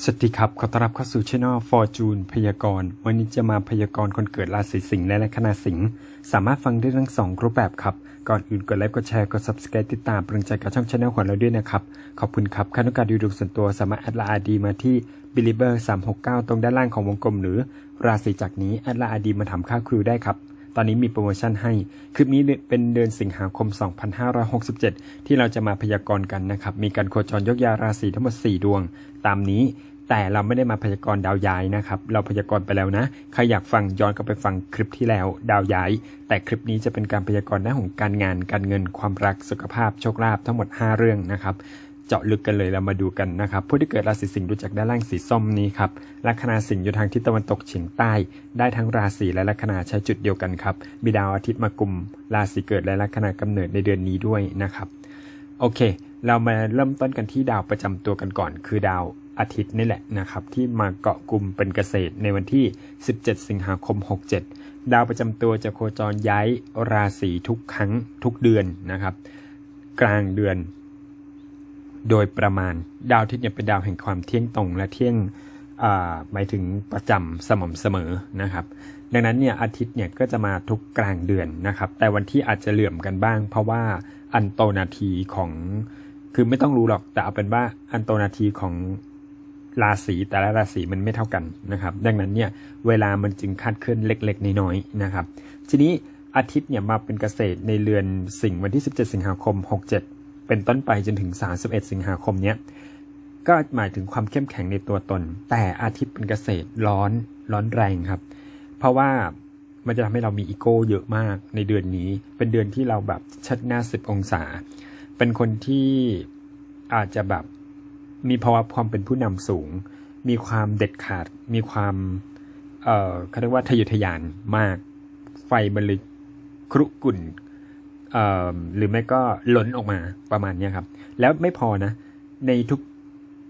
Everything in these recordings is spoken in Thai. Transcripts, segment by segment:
สวัสดีครับ ขอต้อนรับเข้าสู่ช่อง Fortune พยากรณ์ วันนี้จะมาพยากรณ์คนเกิดราศีสิงห์และลัคนาสิงห์ สามารถฟังได้ทั้งสองรูปแบบครับ ก่อนอื่นกดไลค์ กดแชร์ กด subscribe ติดตามเป็นกำลังใจกับช่องช anel ของเราด้วยนะครับ ขอบคุณครับค่าต้องการดูดวงส่วนตัวสามารถแอดไลน์ดีมาที่ belieber 369 ตรงด้านล่างของวงกลมหรือ ราศีจากนี้แอดไลน์ดีมาทำค่าครูได้ครับ ตอนนี้มีโปรโมชั่นให้ คลิปนี้เป็นเดือนสิงหาคม 2567 ที่เราจะมาพยากรณ์กันนะครับ มีการโคจรยกยาราศีทั้งหมด 4 ดวง ตามนี้ แต่เราไม่ได้มาพยากรณ์ดาวย้ายนะครับ เราพยากรณ์ไปแล้วนะ ใครอยากฟังย้อนกลับไปฟังคลิปที่แล้วดาวย้าย แต่คลิปนี้จะเป็นการพยากรณ์ด้าของการงาน การเงิน ความรัก สุขภาพ โชคลาภทั้งหมด 5 เรื่องนะครับ เจาะลึกกันเลยเรามาดูกันนะครับผู้ที่เกิดราศีสิงห์ดูจากด้านล่างสีส้มนี้ครับลัคนาสิงห์อยู่ทางทิศตะวันตกเฉียงใต้ ได้ทั้งราศีและลัคนาใช้จุดเดียวกันครับมีดาวอาทิตย์มากุมราศีเกิดและลัคนากำเนิดในเดือนนี้ด้วยนะครับโอเค เรามาเริ่มต้นกันที่ดาวประจำตัวกันก่อน คือดาวอาทิตย์นี่แหละนะครับที่มาเกาะกลุ่มเป็นเกษตรในวันที่ 17 สิงหาคม 67 ดาวประจำตัวจะโคจรย้ายราศีทุกครั้งทุกเดือนนะครับ กลางเดือน โดยประมาณดาวอาทิตย์เนี่ยเป็นดาวแห่งความเที่ยงตรงและเที่ยงหมายถึงประจำสม่ำเสมอนะครับ ดังนั้นเนี่ยอาทิตย์เนี่ยก็จะมาทุกกลางเดือนนะครับ แต่วันที่อาจจะเหลื่อมกันบ้าง เพราะว่าอันโตนาทีของคือไม่ต้องรู้หรอกแต่เอาเป็นว่าอันโตนาทีของราศีแต่ละราศีมันไม่เท่ากันนะครับ ดังนั้นเนี่ยเวลามันจึงคาดเคลื่อนเล็กๆน้อยๆนะครับ ทีนี้อาทิตย์เนี่ยมาเป็นเกษตรในเรือนสิงห์วันที่ 17 สิงหาคม 67 เป็นต้นไปจนถึง 31 สิงหาคมเนี้ยก็หมายถึงความเข้มแข็งในตัวตน แต่อาทิตย์เป็นเกษตรร้อนร้อนแรงครับ เพราะว่ามันจะทำให้เรามีอีโก้เยอะมากในเดือนนี้ เป็นเดือนที่เราแบบชัดหน้าสิบองศา เป็นคนที่อาจจะแบบมีภาวะความเป็นผู้นำสูง มีความเด็ดขาด มีความเอ่อเขาเรียกว่าทะยอทะยานมาก ไฟมันเลยครุกุ่น หรือไม่ก็ล้นออกมาประมาณนี้ครับ แล้วไม่พอนะ ในทุก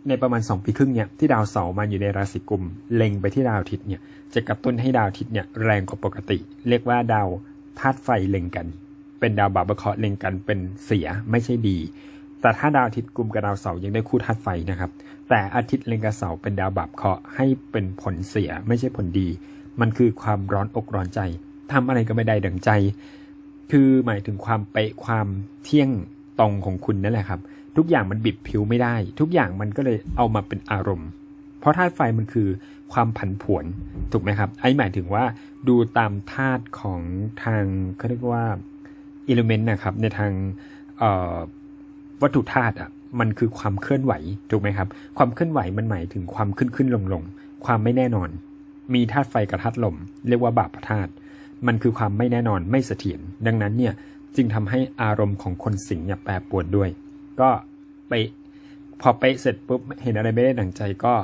ในประมาณ 2 ปีครึ่งเนี่ยที่ดาวเสาร์มาอยู่ในราศีกุมเล็งไปที่ดาวอาทิตย์เนี่ยจะกระตุ้นให้ดาวอาทิตย์เนี่ยแรงกว่าปกติ เรียกว่าดาวธาตุไฟเล็งกัน เป็นดาวบาปะเคราะห์เล็งกันเป็นเสียไม่ใช่ดี แต่ถ้าดาวอาทิตย์กุมกับดาวเสาร์ยังได้คู่ธาตุไฟนะครับ แต่อาทิตย์เล็งกับเสาร์เป็นดาวบาปเคราะห์ให้เป็นผลเสียไม่ใช่ผลดี มันคือความร้อนอกร้อนใจทำอะไรก็ไม่ได้ดังใจ คือหมายถึงความเป๊ะความเที่ยงตรงของคุณนั่นแหละครับ ทุกอย่างมันบิดผิวไม่ได้ ทุกอย่างมันก็เลยเอามาเป็นอารมณ์ เพราะธาตุไฟมันคือความผันผวนถูกไหมครับไอ้หมายถึงว่าดูตามธาตุของทางเขาเรียกว่าอิเลเมนต์นะครับในทางวัตถุธาตุอะมันคือความเคลื่อนไหวถูกไหมครับ ความเคลื่อนไหวมันหมายถึงความขึ้นขึ้นลงลงความไม่แน่นอน มีธาตุไฟกับธาตุลม เรียกว่าบาปธาตุ มันคือความไม่แน่นอนไม่เสถียรดังนั้นเนี่ยจึงทำให้อารมณ์ของคนสิงห์เนี่ยแปรปรวนด้วย ก็ไปพอไปเสร็จปุ๊บเห็นอะไรไม่ได้ดังใจก็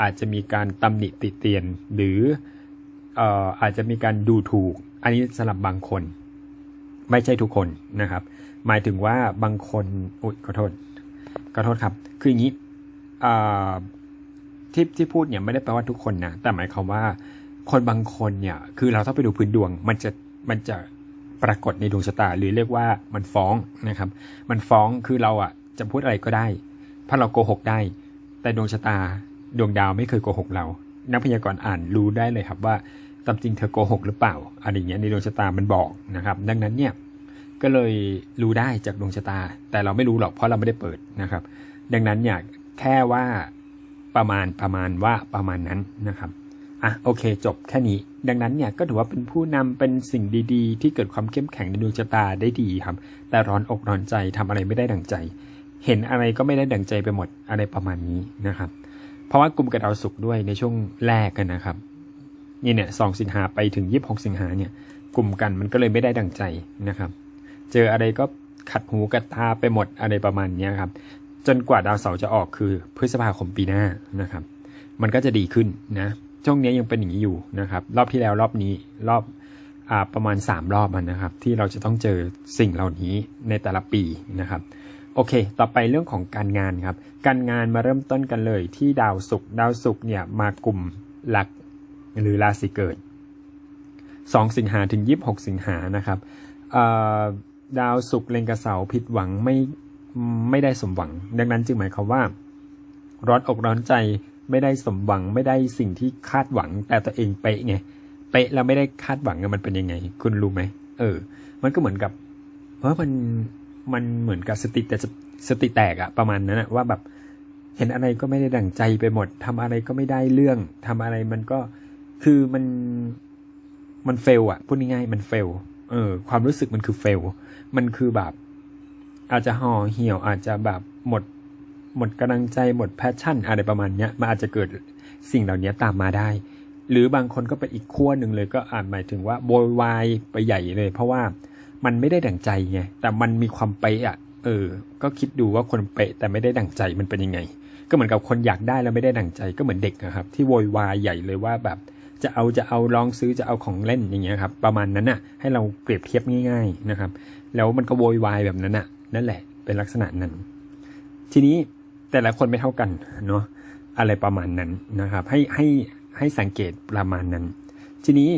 อาจจะมีการตำหนิติเตียน หรือเอ่ออาจจะมีการดูถูก อันนี้สำหรับบางคน ไม่ใช่ทุกคนนะครับ หมายถึงว่าบางคนอุ๊ยขอโทษขอโทษครับ คืออย่างนี้ที่ที่พูดเนี่ยไม่ได้แปลว่าทุกคนนะแต่หมายความว่า คนบางคนเนี่ย คือเราต้องไปดูพื้นดวง มันจะมันจะปรากฏในดวงชะตา หรือเรียกว่ามันฟ้องนะครับ มันฟ้องคือเราอะจะพูดอะไรก็ได้เพราะเราโกหกได้ แต่ดวงชะตาดวงดาวไม่เคยโกหกเรา นักพยากรณ์อ่านรู้ได้เลยครับว่าตามจริงเธอโกหกหรือเปล่าอะไรเงี้ยในดวงชะตามันบอกนะครับ ดังนั้นเนี่ยก็เลยรู้ได้จากดวงชะตา แต่เราไม่รู้หรอกเพราะเราไม่ได้เปิดนะครับ ดังนั้นเนี่ยแค่ว่าประมาณประมาณว่าประมาณนั้นนะครับ อะโอเค จบแค่นี้ ดังนั้นเนี่ยก็ถือว่าเป็นผู้นำเป็นสิ่งดีๆ ที่เกิดความเข้มแข็งในดวงชะตาได้ดีครับ แต่ร้อนอกร้อนใจทำอะไรไม่ได้ดังใจ เห็นอะไรก็ไม่ได้ดังใจไปหมดอะไรประมาณนี้นะครับ เพราะว่ากลุ่มกับดาวศุกร์ด้วยในช่วงแรกกันนะครับนี่เนี่ยสองสิงหาไปถึงยี่สิบหกสิงหาเนี่ย กลุ่มกันมันก็เลยไม่ได้ดังใจนะครับ เจออะไรก็ขัดหูกัดตาไปหมดอะไรประมาณนี้ครับ จนกว่าดาวเสาร์จะออกคือพฤษภาคมปีหน้านะครับ มันก็จะดีขึ้นนะ ช่วงนี้ยังเป็นอย่างนี้อยู่นะครับ รอบที่แล้วรอบนี้รอบอประมาณ 3 รอบนะครับ ที่เราจะต้องเจอสิ่งเหล่านี้ในแต่ละปีนะครับโอเค ต่อไปเรื่องของการงานครับ การงานมาเริ่มต้นกันเลยที่ดาวศุกร์ดาวศุกร์เนี่ยมากลุ่มหลักหรือราศีเกิด 2 สิงหาถึง 26 สิงหานะครับดาวศุกร์เล็งกระเสาผิดหวังไม่ไม่ได้สมหวัง ดังนั้นจึงหมายความว่า ร้อนอกร้อนใจ ไม่ได้สมหวังไม่ได้สิ่งที่คาดหวัง แต่ตัวเองเป๊ะไงเป๊ะแล้วไม่ได้คาดหวังมันเป็นยังไง คุณรู้ไหมเออ มันก็เหมือนกับเออมันมันเหมือนกับสติแต่สติแตกอะประมาณนั้นอะว่าแบบเห็นอะไรก็ไม่ได้ดั่งใจไปหมดทำอะไรก็ไม่ได้เรื่องทำอะไรมันก็คือมันมันเฟลอะพูดง่ายๆมันเฟลเออ ความรู้สึกมันคือเฟลมันคือแบบ อาจจะห่อเหี่ยวอาจจะแบบหมด หมดกำลังใจหมดแพชชั่นอะไรประมาณเนี้ยมันอาจจะเกิดสิ่งเหล่านี้ตามมาได้ หรือบางคนก็ไปอีกขั้วหนึ่งเลยก็อาจหมายถึงว่าโวยวายไปใหญ่เลย เพราะว่ามันไม่ได้ดั่งใจไงแต่มันมีความเป๊ะอะเออ ก็คิดดูว่าคนเป๊ะแต่ไม่ได้ดั่งใจมันเป็นยังไง ก็เหมือนกับคนอยากได้แล้วไม่ได้ดั่งใจก็เหมือนเด็กนะครับ ที่โวยวายใหญ่เลยว่าแบบจะเอาจะเอาลองซื้อจะเอาของเล่นอย่างเงี้ยครับประมาณนั้นน่ะ ให้เราเปรียบเทียบง่าย ๆนะครับ แล้วมันก็โวยวายแบบนั้นน่ะ นั่นแหละเป็นลักษณะนั้น ทีนี้ แต่ละคนไม่เท่ากันเนาะอะไรประมาณนั้นนะครับ ให้ให้ให้สังเกตประมาณนั้น ทีนี้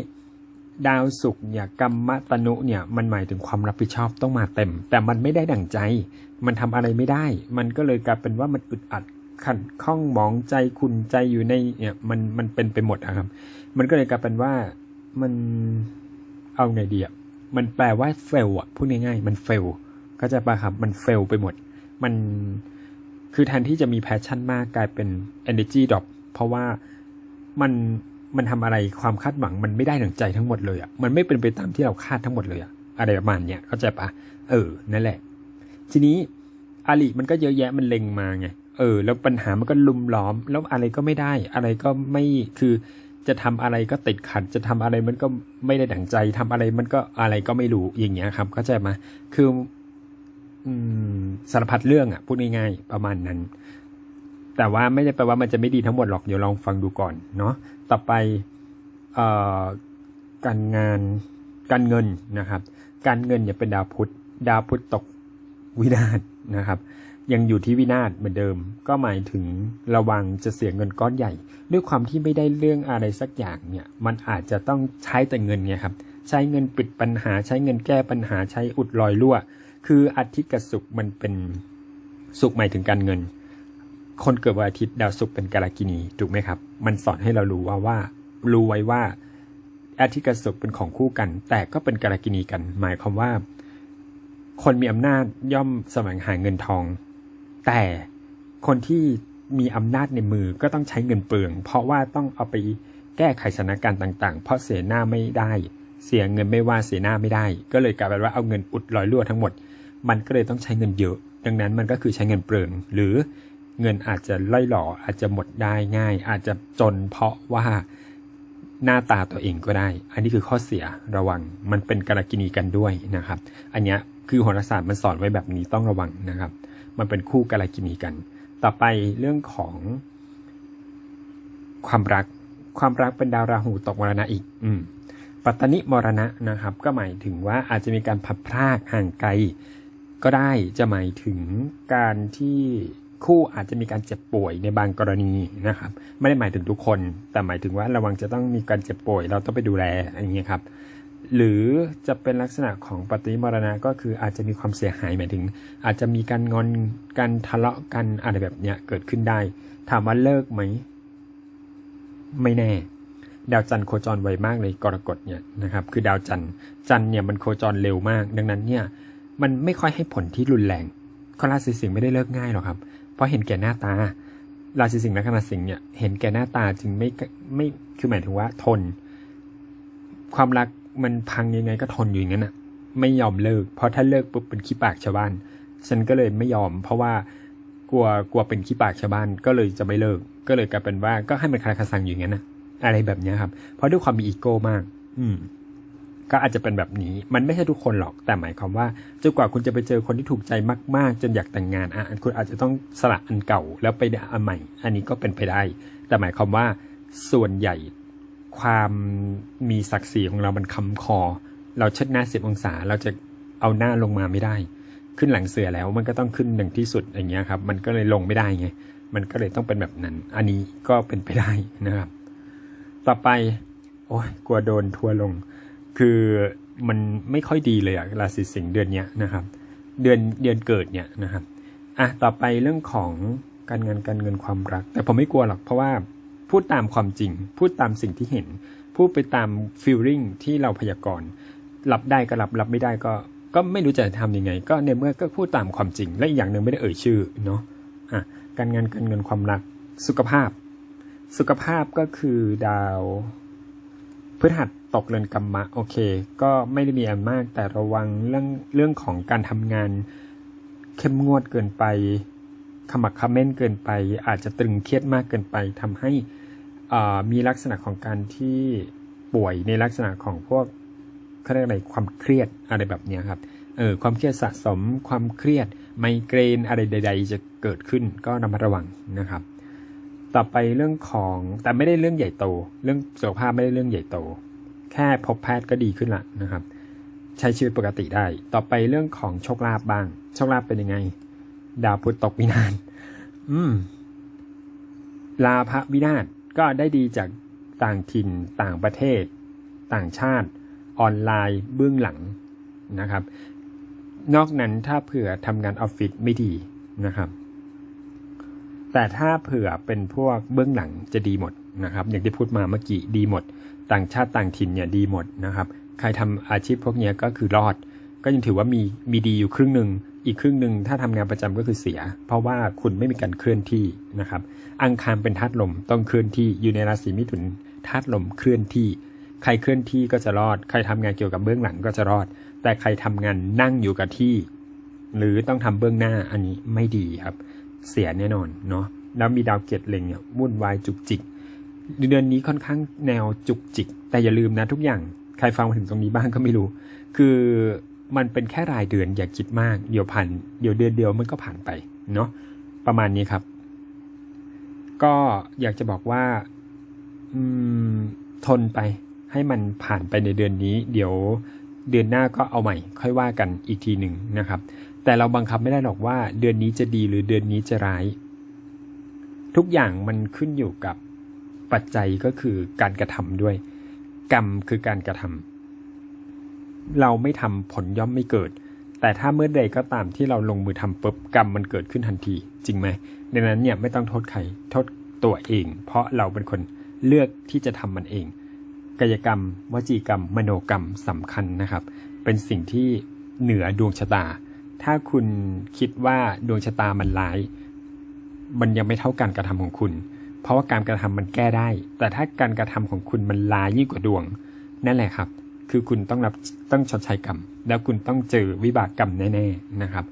ดาวศุกร์เนี่ยกรรมตนุเนี่ยมันหมายถึงความรับผิดชอบต้องมาเต็ม แต่มันไม่ได้ดั่งใจ มันทำอะไรไม่ได้ มันก็เลยกลายเป็นว่ามันอึดอัดขัดข้องมองใจขุนใจอยู่ในเนี่ยมันมันเป็นไปหมดครับ มันก็เลยกลายเป็นว่ามันเอาไงดีอะมันแปลว่าเฟลอะพูดง่ายๆมันเฟลก็จะปะครับมันเฟลไปหมด มัน คือแทนที่จะมีแพชชั่นมากกลายเป็น energy drop เพราะว่ามันมันทำอะไรความคาดหวังมันไม่ได้ดังใจทั้งหมดเลยอะ่ะมันไม่เป็นไปตามที่เราคาดทั้งหมดเลยอะ่ะอะไรประมาณเนี้ยเข้าใจปะเออนั่นแหละ ทีนี้อาลีมันก็เยอะแยะมันเล็งมาไงเออ แล้วปัญหามันก็ลุมล้อม แล้วอะไรก็ไม่ได้ อะไรก็ไม่คือจะทำอะไรก็ติดขัด จะทำอะไรมันก็ไม่ได้ดั่งใจทำอะไรมันก็อะไรก็ไม่รู้อย่างเงี้ยครับเข้าใจไหมคือ สารพัดเรื่องอะ่ะพูดง่ายๆประมาณนั้น แต่ว่าไม่ได้แปลว่ามันจะไม่ดีทั้งหมดหรอก เดี๋ยวลองฟังดูก่อนเนาะต่อไปออการงานการเงินนะครับ การเงินเนี่ยเป็นดาวพุธดาวพุธตกวินาศนะครับ ยังอยู่ที่วินาศเหมือนเดิม ก็หมายถึงระวังจะเสียเงินก้อนใหญ่ ด้วยความที่ไม่ได้เรื่องอะไรสักอย่างเนี่ย มันอาจจะต้องใช้แต่เงินไงครับ ใช้เงินปิดปัญหา ใช้เงินแก้ปัญหาใช้อุดรอยรั่ว คืออาทิตย์กับศุกร์มันเป็นศุกร์หมายถึงการเงิน คนเกิดวันอาทิตย์ดาวศุกร์เป็นกาลกินีถูกไหมครับ มันสอนให้เรารู้ว่าว่า รู้ไว้ว่า อาทิตย์กับศุกร์เป็นของคู่กัน แต่ก็เป็นกาลกินีกัน หมายความว่า คนมีอำนาจย่อมแสวงหาเงินทอง แต่คนที่มีอำนาจในมือก็ต้องใช้เงินเปลือง เพราะว่าต้องเอาไปแก้ไขสถานการณ์ต่าง ๆ เพราะเสียหน้าไม่ได้ เสียเงินไม่ว่าเสียหน้าไม่ได้ ก็เลยกลายเป็นว่าเอาเงินอุดรอยรั่วทั้งหมด มันก็เลยต้องใช้เงินเยอะ ดังนั้นมันก็คือใช้เงินเปลืองหรือเงินอาจจะล่อยหล่ออาจจะหมดได้ง่าย อาจจะจนเพราะว่าหน้าตาตัวเองก็ได้ อันนี้คือข้อเสียระวัง มันเป็นกรกินีกันด้วยนะครับ อันนี้คือโหราศาสตร์มันสอนไว้แบบนี้ต้องระวังนะครับ มันเป็นคู่กรกินีกัน ต่อไปเรื่องของความรัก ความรักเป็นดาวราหูตกมรณะอีก อืม ปัตตนิมรณะนะครับ ก็หมายถึงว่าอาจจะมีการพัดพรากห่างไกล ก็ได้จะหมายถึงการที่คู่อาจจะมีการเจ็บป่วยในบางกรณีนะครับ ไม่ได้หมายถึงทุกคน แต่หมายถึงว่าระวังจะต้องมีการเจ็บป่วย เราต้องไปดูแลอย่างเงี้ยครับหรือจะเป็นลักษณะของปฏิมรณะก็คืออาจจะมีความเสียหายหมายถึง อาจจะมีการงอนการทะเลาะกันอะไรแบบเนี้ยเกิดขึ้นได้ ถามว่าเลิกไหม ไม่แน่ ดาวจันทร์โคจรไวมากเลยกรกฎเนี่ยนะครับ คือดาวจันทร์จันทร์เนี่ยมันโคจรเร็วมาก ดังนั้นเนี่ย มันไม่ค่อยให้ผลที่รุนแรงคนราศีสิงห์ไม่ได้เลิกง่ายหรอกครับ เพราะเห็นแก่หน้าตา ราศีสิงห์และคณะสิงห์เนี่ยเห็นแก่หน้าตาจึงไม่ไม่คือหมายถึงว่าทน ความรักมันพังยังไงก็ทนอยู่อย่างนั้นอะ ไม่ยอมเลิก เพราะถ้าเลิกปุ๊บเป็นขี้ปากชาวบ้าน ฉันก็เลยไม่ยอม เพราะว่ากลัวกลัวเป็นขี้ปากชาวบ้านก็เลยจะไม่เลิก ก็เลยกลายเป็นว่าก็ให้มันคลาคาซังอยู่อย่างนั้นนะอะไรแบบนี้ครับ เพราะด้วยความมีอีโก้มาก อืม ก็อาจจะเป็นแบบนี้ มันไม่ใช่ทุกคนหรอก แต่หมายความว่าจนกว่าคุณจะไปเจอคนที่ถูกใจมาก ๆ จนอยากแต่งงานอะคุณอาจจะต้องสละอันเก่าแล้วไปอันใหม่ อันนี้ก็เป็นไปได้ แต่หมายความว่าส่วนใหญ่ความมีศักดิ์ศรีของเรามันคำคอ เราเชิดหน้าสิบองศาเราจะเอาหน้าลงมาไม่ได้ ขึ้นหลังเสือแล้วมันก็ต้องขึ้นหนึ่งที่สุดอย่างเงี้ยครับ มันก็เลยลงไม่ได้ไงมันก็เลยต้องเป็นแบบนั้น อันนี้ก็เป็นไปได้นะครับ ต่อไป โอ้ยกลัวโดนทัวลง คือมันไม่ค่อยดีเลยอะราศีสิงห์เดือนเนี้ยนะครับ เดือนเดือนเกิดเนี่ยนะครับอะต่อไปเรื่องของการงานการเงินความรัก แต่ผมไม่กลัวหรอกเพราะว่าพูดตามความจริง พูดตามสิ่งที่เห็น พูดไปตามฟีลลิ่งที่เราพยากรณ์รับได้ก็รับรับไม่ได้ก็ก็ไม่รู้จะทำยังไง ก็ในเมื่อก็พูดตามความจริง และอีกอย่างหนึ่งไม่ได้เอ่ยชื่อเนาะอะการงานการเงินความรักสุขภาพ สุขภาพก็คือดาว พฤหัสตกเรือนกรรมะโอเค ก็ไม่ได้มีอันมาก แต่ระวังเรื่องเรื่องของการทำงาน เข้มงวดเกินไปขมักขม้นเกินไป อาจจะตรึงเครียดมากเกินไปทำให้อ่ามีลักษณะของการที่ป่วยในลักษณะของพวกเขาเรียกอะไรความเครียดอะไรแบบนี้ครับเออความเครียดสะสมความเครียดไมเกรนอะไรใด ๆ จะเกิดขึ้นก็ระมัดระวังนะครับ ต่อไปเรื่องของแต่ไม่ได้เรื่องใหญ่โต เรื่องสุขภาพไม่ได้เรื่องใหญ่โต แค่พบแพทย์ก็ดีขึ้นละนะครับ ใช้ชีวิตปกติได้ ต่อไปเรื่องของโชคลาภบ้าง โชคลาภเป็นยังไง ดาวพุธตกวินาศอืม ลาภวินาศก็ได้ดีจากต่างถิ่นต่างประเทศ ต่างชาติ ออนไลน์ เบื้องหลังนะครับ นอกนั้นถ้าเผื่อทำงานออฟฟิศไม่ดีนะครับ แต่ถ้าเผื่อเป็นพวกเบื้องหลังจะดีหมดนะครับ อย่างที่พูดมาเมื่อกี้ดีหมด ต่างชาติต่างถิ่นเนี่ยดีหมดนะครับ ใครทำอาชีพพวกนี้ก็คือรอด ก็ยังถือว่ามีมีดีอยู่ครึ่งหนึ่งอีกครึ่งหนึ่งถ้าทำงานประจำก็คือเสีย เพราะว่าคุณไม่มีการเคลื่อนที่นะครับ อังคารเป็นธาตุลมต้องเคลื่อนที่อยู่ในราศีมิถุนธาตุลมเคลื่อนที่ ใครเคลื่อนที่ก็จะรอด ใครทำงานเกี่ยวกับเบื้องหลังก็จะรอด แต่ใครทำงานนั่งอยู่กับที่ หรือต้องทำเบื้องหน้าอันนี้ไม่ดีครับ เสียแน่นอนเนาะแล้วมีดาวเกตเล็งเนี่ยวุ่นวายจุกจิก เดือนนี้ค่อนข้างแนวจุกจิก แต่อย่าลืมนะทุกอย่างใครฟังมาถึงตรงนี้บ้างก็ไม่รู้ คือมันเป็นแค่รายเดือนอย่าคิดมาก เดี๋ยวผ่านเดี๋ยวเดือนเดียวมันก็ผ่านไปเนาะประมาณนี้ครับ ก็อยากจะบอกว่าอืมทนไปให้มันผ่านไปในเดือนนี้ เดี๋ยวเดือนหน้าก็เอาใหม่ ค่อยว่ากันอีกทีหนึ่งนะครับ แต่เราบังคับไม่ได้หรอกว่า เดือนนี้จะดีหรือเดือนนี้จะร้าย ทุกอย่างมันขึ้นอยู่กับปัจจัยก็คือการกระทำด้วย กรรมคือการกระทำเราไม่ทำผลย่อมไม่เกิด แต่ถ้าเมื่อใดก็ตามที่เราลงมือทำปุ๊บกรรมมันเกิดขึ้นทันที จริงไหมดังนั้นเนี่ยไม่ต้องโทษใครโทษตัวเอง เพราะเราเป็นคนเลือกที่จะทำมันเอง กายกรรม วจีกรรม มโนกรรมสำคัญนะครับ เป็นสิ่งที่เหนือดวงชะตา ถ้าคุณคิดว่าดวงชะตามันร้าย มันยังไม่เท่าการกระทำของคุณ เพราะว่าการกระทำมันแก้ได้ แต่ถ้าการกระทำของคุณมันลายยิ่งกว่าดวง นั่นแหละครับ คือคุณต้องรับต้องชดใช้กรรม แล้วคุณต้องเจอวิบากกรรมแน่ๆนะครับ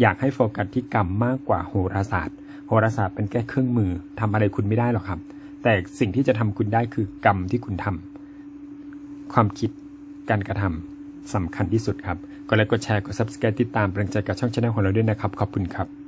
อยากให้โฟกัสที่กรรมมากกว่าโหราศาสตร์ โหราศาสตร์เป็นแค่เครื่องมือทำอะไรคุณไม่ได้หรอกครับ แต่สิ่งที่จะทำคุณได้คือกรรมที่คุณทำความคิดการกระทำสำคัญที่สุดครับ ก็ไลค์กดแชร์กด subscribe ติดตามเป็นกำลังใจกับช่องช anel ของเราด้วยนะครับ ขอบคุณครับ